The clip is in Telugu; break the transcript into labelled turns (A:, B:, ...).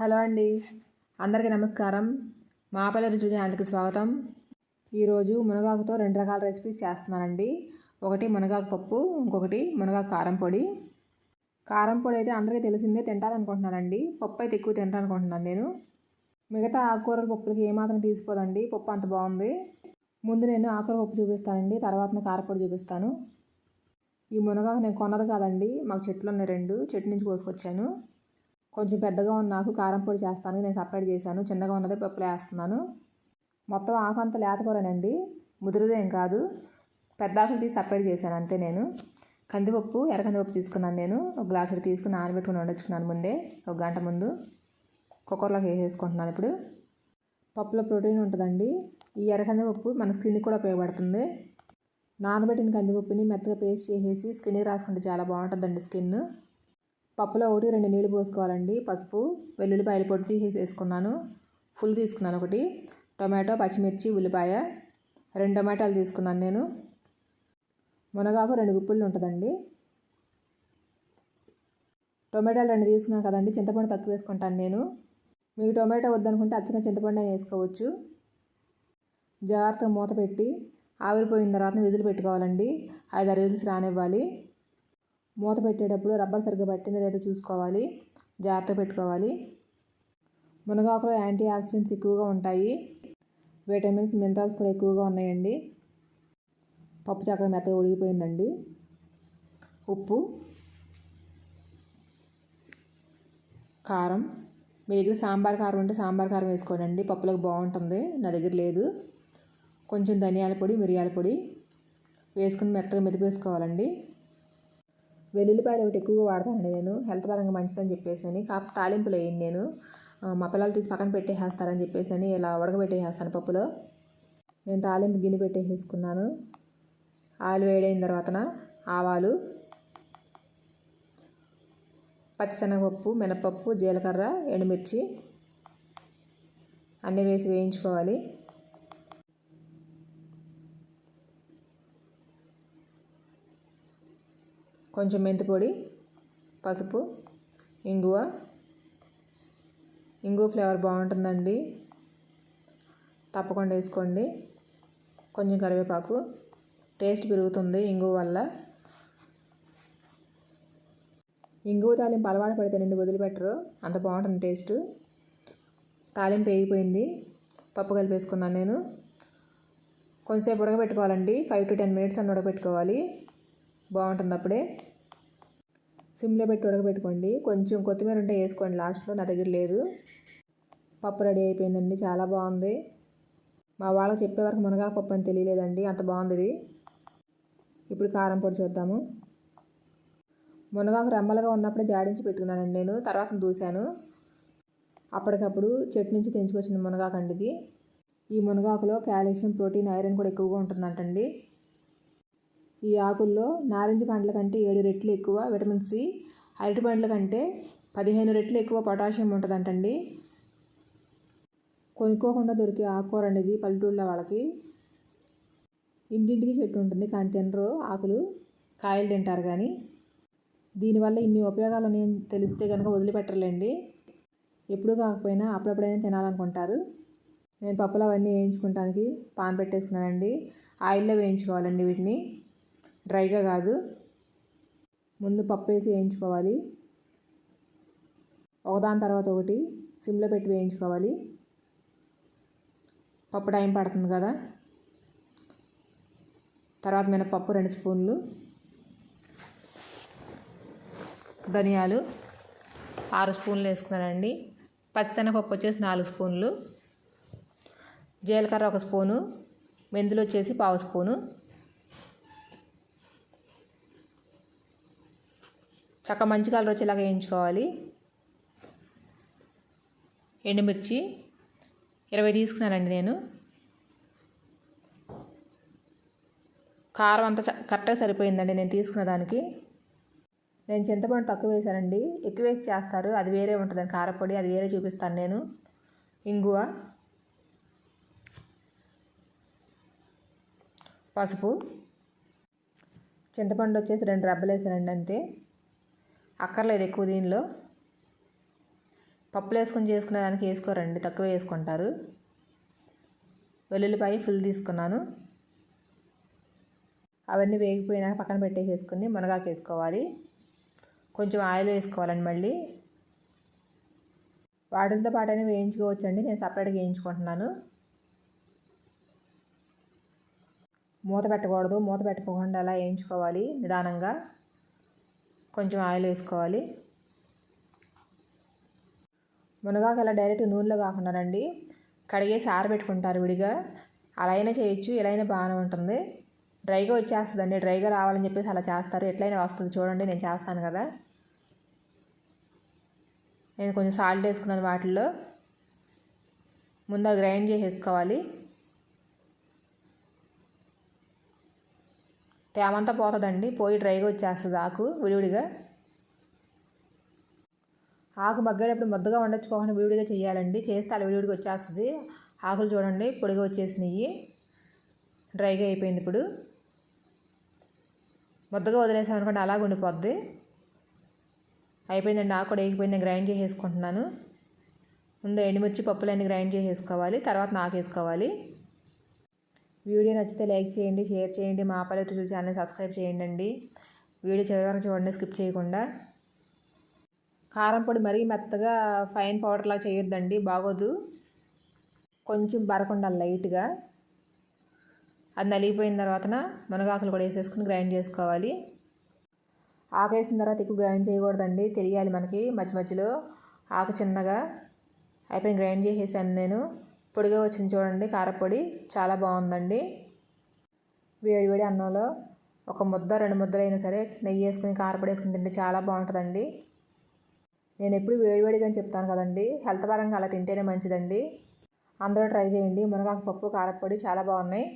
A: హలో అండి. అందరికీ నమస్కారం. మాపల్లి రుచి ఛానల్కి స్వాగతం. ఈరోజు మునగాకుతో రెండు రకాల రెసిపీస్ చేస్తున్నానండి. ఒకటి మునగాకు పప్పు ఇంకొకటి మునగాకు కారం పొడి. కారం పొడి అయితే అందరికీ తెలిసిందే తింటారనుకుంటున్నానండి. పప్పు అయితే ఎక్కువ తింటారనుకుంటున్నాను నేను. మిగతా ఆకుకూరల పప్పులకి ఏమాత్రం తీసిపోదండి. పప్పు అంత బాగుంది. ముందు నేను ఆకుకూర పప్పు చూపిస్తానండి. తర్వాత కారపొడి చూపిస్తాను. ఈ మునగాకు నేను కొన్నది కాదండి. మాకు చెట్లు ఉన్నాయి రెండు. చెట్టు నుంచి కోసుకొచ్చాను. కొంచెం పెద్దగా ఉన్న ఆకు కారం పొడి చేస్తాను. నేను సపరేట్ చేశాను. చిన్నగా ఉన్నది పప్పులు వేస్తున్నాను. మొత్తం ఆకు అంత లేతకూరనండి. ముదురుదేం కాదు. పెద్ద ఆకులు తీసి సపరేట్ చేశాను అంతే నేను. కందిపప్పు ఎర్ర కందిపప్పు తీసుకున్నాను నేను. ఒక గ్లాసుడు తీసుకుని నానబెట్టుకుని వండించుకున్నాను ముందే. ఒక గంట ముందు. కుక్కర్లోకి వేసేసుకుంటున్నాను ఇప్పుడు. పప్పులో ప్రోటీన్ ఉంటుందండి. ఈ ఎర్ర కందిపప్పు మన స్కిన్ కూడా ఉపయోగపడుతుంది. నానబెట్టిన కందిపప్పుని మెత్తగా పేస్ట్ చేసేసి స్కిన్కి రాసుకుంటే చాలా బాగుంటుందండి స్కిన్. పప్పులో ఒకటి రెండు నీళ్ళు పోసుకోవాలండి. పసుపు వెల్లుల్లిపాయలు పొడి తీసేసి వేసుకున్నాను. ఫుల్ తీసుకున్నాను ఒకటి. టొమాటో పచ్చిమిర్చి ఉల్లిపాయ. రెండు టొమాటోలు తీసుకున్నాను నేను. మునగాకు రెండు గుప్పిళ్ళు ఉంటుందండి. టొమాటోలు రెండు తీసుకున్నాను కదండి. చింతపండు తక్కువ వేసుకుంటాను నేను. మీకు టొమాటో వద్దనుకుంటే అచ్చగా చింతపండు వేసుకోవచ్చు. జాగ్రత్తగా మూత పెట్టి ఆవిరిపోయిన తర్వాత విధులు పెట్టుకోవాలండి. ఐదారు విధులు రానివ్వాలి. మూత పెట్టేటప్పుడు రబ్బర్ సరిగ్గా పట్టిందో లేదో చూసుకోవాలి. జాగ్రత్త పెట్టుకోవాలి. మునగాకులో యాంటీ ఆక్సిడెంట్స్ ఎక్కువగా ఉంటాయి. విటమిన్స్ మినరల్స్ కూడా ఎక్కువగా ఉన్నాయండి. పప్పు చక్కగా మెత్తగా ఉడిగిపోయిందండి ఉప్పు కారం. మీ దగ్గర సాంబార్ కారం ఉంటే సాంబార్ కారం వేసుకోనండి. పప్పులకు బాగుంటుంది. నా దగ్గర లేదు. కొంచెం ధనియాల పొడి మిరియాల పొడి వేసుకుని మెత్తగా మెదిపేసుకోవాలండి. వెల్లుల్లిపాయలు ఒకటి ఎక్కువగా వాడతానండి నేను. హెల్త్ పరంగా మంచిదని చెప్పేసి అని కాకపోతే తాలింపులు వేయండి నేను. మా పిల్లలు తీసి పక్కన పెట్టేసేస్తారని చెప్పేసి అని ఇలా ఉడకబెట్టేసేస్తాను పప్పులో. నేను తాలింపు గిన్నె పెట్టేసేసుకున్నాను. ఆయిల్ వేడైన తర్వాతన ఆవాలు పచ్చిశనగపప్పు మినపప్పు జీలకర్ర ఎండుమిర్చి అన్నీ వేసి వేయించుకోవాలి. కొంచెం మెంతిపొడి పసుపు ఇంగువ. ఇంగువ ఫ్లేవర్ బాగుంటుందండి. తప్పకుండా వేసుకోండి. కొంచెం కరివేపాకు. టేస్ట్ పెరుగుతుంది ఇంగువ వల్ల. ఇంగువ తాలింపు అలవాటు పడితే నుండి వదిలిపెట్టరు. అంత బాగుంటుంది టేస్ట్. తాలింపు వేగిపోయింది. పప్పు కలిపేసుకున్నాను నేను. కొంచెంసేపు ఉడకబెట్టుకోవాలండి. ఫైవ్ టు టెన్ మినిట్స్ అని ఉడకబెట్టుకోవాలి. బాగుంటుంది అప్పుడే. సిమ్లో పెట్టి ఉడకబెట్టుకోండి. కొంచెం కొత్తిమీర ఉంటే వేసుకోండి. లాస్ట్లో నా దగ్గర లేదు. పప్పు రెడీ అయిపోయిందండి. చాలా బాగుంది. మా వాళ్ళకి చెప్పే వరకు మునగాకు పప్పు అని తెలియలేదండి. అంత బాగుంది ఇది. ఇప్పుడు కారం పొడి చూద్దాము. మునగాకు రెమ్మలుగా ఉన్నప్పుడే జాడించి పెట్టుకున్నానండి నేను. తర్వాత దూశాను. అప్పటికప్పుడు చెట్టు నుంచి తెంచుకొచ్చిన మునగాకు అండి ఇది. ఈ మునగాకులో కాల్షియం ప్రోటీన్ ఐరన్ కూడా ఎక్కువగా ఉంటుందంటండి. ఈ ఆకుల్లో నారింజ పండ్ల కంటే ఏడు రెట్లు ఎక్కువ విటమిన్ సి. అరటి పండ్ల కంటే పదిహేను రెట్లు ఎక్కువ పొటాషియం ఉంటుందంటండి. కొనుక్కోకుండా దొరికే ఆకుకూర అనేది పల్లెటూళ్ళ వాళ్ళకి ఇంటింటికి చెట్టు ఉంటుంది. కానీ తినరు. ఆకులు కాయలు తింటారు కానీ. దీనివల్ల ఇన్ని ఉపయోగాలు ఉన్నాయని తెలిస్తే కనుక వదిలిపెట్టరులేండి. ఎప్పుడు కాకపోయినా అప్పుడప్పుడైనా తినాలనుకుంటారు. నేను పప్పులు అవన్నీ వేయించుకుంటానికి పాన్ పెట్టేస్తున్నానండి. ఆయిల్లో వేయించుకోవాలండి వీటిని. డ్రైగా కాదు. ముందు పప్పు వేసి వేయించుకోవాలి. ఒకదాని తర్వాత ఒకటి సిమ్లో పెట్టి వేయించుకోవాలి. పప్పు టైం పడుతుంది కదా. తర్వాత మినపప్పు రెండు స్పూన్లు. ధనియాలు ఆరు స్పూన్లు వేసుకున్నానండి. పచ్చిశనగపప్పు వచ్చేసి నాలుగు స్పూన్లు. జీలకర్ర ఒక స్పూను. మెంతులు వచ్చేసి పావు స్పూను. చక్క మంచి కలర్ వచ్చేలాగా వేయించుకోవాలి. ఎండుమిర్చి ఇరవై తీసుకున్నానండి నేను. కారం అంతా కరెక్ట్గా సరిపోయిందండి నేను తీసుకున్న దానికి. నేను చింతపండు తక్కువ వేశానండి ఎక్కువ వేసి చేస్తారు. అది వేరే ఉంటుందండి. కారపొడి అది వేరే చూపిస్తాను నేను. ఇంగువ. పసుపు. చింతపండు వచ్చేసి రెండు రబ్బలు వేసానండి అంతే. అక్కర్లేదు ఎక్కువ దీనిలో. పప్పులు వేసుకొని చేసుకునే దానికి వేసుకోరండి తక్కువ వేసుకుంటారు. వెల్లుల్లిపాయ ఫుల్ తీసుకున్నాను. అవన్నీ వేగిపోయినాక పక్కన పెట్టేసేసుకుని మునగాకు వేసుకోవాలి. కొంచెం ఆయిల్ వేసుకోవాలండి మళ్ళీ. వాటితో పాటనే వేయించుకోవచ్చండి నేను సపరేట్గా వేయించుకుంటున్నాను. మూత పెట్టకూడదు మూత పెట్టుకోకుండా అలా వేయించుకోవాలి నిదానంగా. కొంచెం ఆయిల్ వేసుకోవాలి. మునగాకు అలా డైరెక్ట్ నూనెలో కాకుండానండి కడిగేసి ఆరబెట్టుకుంటారు విడిగా. అలా అయినా చేయొచ్చు ఇలా అయినా బాగానే ఉంటుంది. డ్రైగా వచ్చేస్తుందండి. డ్రైగా రావాలని చెప్పేసి అలా చేస్తారు. ఎట్లయినా వస్తుంది చూడండి నేను చేస్తాను కదా. నేను కొంచెం సాల్ట్ వేసుకున్నాను వాటిల్లో. ముందు గ్రైండ్ చేసేసుకోవాలి. తేమంతా పోతుందండి. పోయి డ్రైగా వచ్చేస్తుంది ఆకు విడివిడిగా. ఆకు మగ్గేటప్పుడు ముద్దగా వండించుకోకుండా విడివిడిగా చేయాలండి. చేస్తే అలా విడివిడిగా వచ్చేస్తుంది. ఆకులు చూడండి పొడిగా వచ్చేసినాయి డ్రైగా అయిపోయింది ఇప్పుడు. ముద్దగా వదిలేసామనుకోండి అలాగ ఉండిపోద్ది. అయిపోయిందండి ఆకు కూడా వేగిపోయింది. గ్రైండ్ చేసేసుకుంటున్నాను. ముందు ఎండుమిర్చి పప్పులన్నీ గ్రైండ్ చేసేసుకోవాలి. తర్వాత నాకు వేసుకోవాలి వీడియో నచ్చితే లైక్ చేయండి షేర్ చేయండి. మా పల్లెటూరు ఛానల్ సబ్స్క్రైబ్ చేయండి అండి వీడియో చివరి చూడండి స్కిప్ చేయకుండా. కారం పొడి మరీ మెత్తగా ఫైన్ పౌడర్లా చేయొద్దండి బాగోదు. కొంచెం బరకుండా లైట్గా. అది నలిగిపోయిన తర్వాతన మునగాకులు కూడా వేసేసుకుని గ్రైండ్ చేసుకోవాలి. ఆకు వేసిన తర్వాత ఎక్కువ గ్రైండ్ చేయకూడదండి తెలియాలి మనకి మధ్య మధ్యలో. ఆకు చిన్నగా అయిపోయిన గ్రైండ్ చేసేసాను నేను. పొడిగా వచ్చింది చూడండి కారపొడి చాలా బాగుందండి. వేడివేడి అన్నంలో ఒక ముద్ద రెండు ముద్దలు అయినా సరే నెయ్యి వేసుకుని కారపొడి వేసుకుని తింటే చాలా బాగుంటుందండి. నేను ఎప్పుడు వేడివేడిగా అని చెప్తాను కదండి హెల్త్ పరంగా అలా తింటేనే మంచిదండి. అందరూ ట్రై చేయండి మునగాకు పప్పు కారపొడి చాలా బాగున్నాయి.